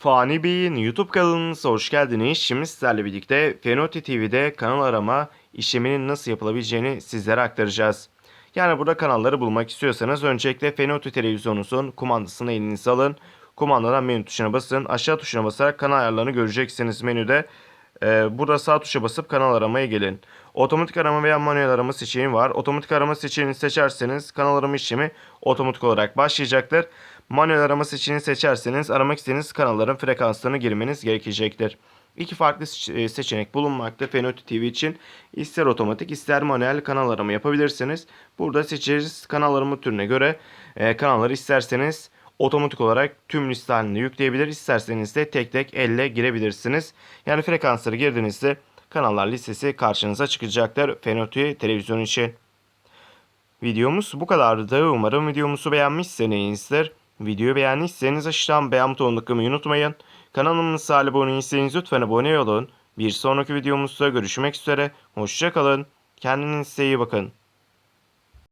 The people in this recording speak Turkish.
Fani Bey'in YouTube kanalınıza hoş geldiniz. Şimdi sizlerle birlikte Fenoti TV'de kanal arama işleminin nasıl yapılabileceğini sizlere aktaracağız. Yani burada kanalları bulmak istiyorsanız öncelikle Fenoti televizyonunuzun kumandasını elinize alın. Kumandadan menü tuşuna basın. Aşağı tuşuna basarak kanal ayarlarını göreceksiniz menüde. Ee, burada sağ tuşa basıp kanal aramaya gelin. Otomatik arama veya manuel arama seçeneği var. Otomatik arama seçeneğini seçerseniz kanal arama işlemi otomatik olarak başlayacaktır. Manuel arama seçeneğini seçerseniz aramak istediğiniz kanalların frekanslarını girmeniz gerekecektir. İki farklı e, seçenek bulunmakta Fenoti TV için. İster otomatik ister manuel kanal arama yapabilirsiniz. Burada seçeceğiniz kanal arama türüne göre e, kanalları isterseniz otomatik olarak tüm liste halinde yükleyebilir. İsterseniz de tek tek elle girebilirsiniz. Yani frekansları girdiğinizde kanallar listesi karşınıza çıkacaktır Fenoti televizyon için. Videomuz bu kadardı. Umarım videomuzu beğenmişsinizdir. Videoyu beğendiyseniz aşağıdan beğen butonuna tıklamayı unutmayın. Kanalımıza abone değilseniz lütfen abone olun. Bir sonraki videomuzda görüşmek üzere. Hoşçakalın. Kendinize iyi bakın.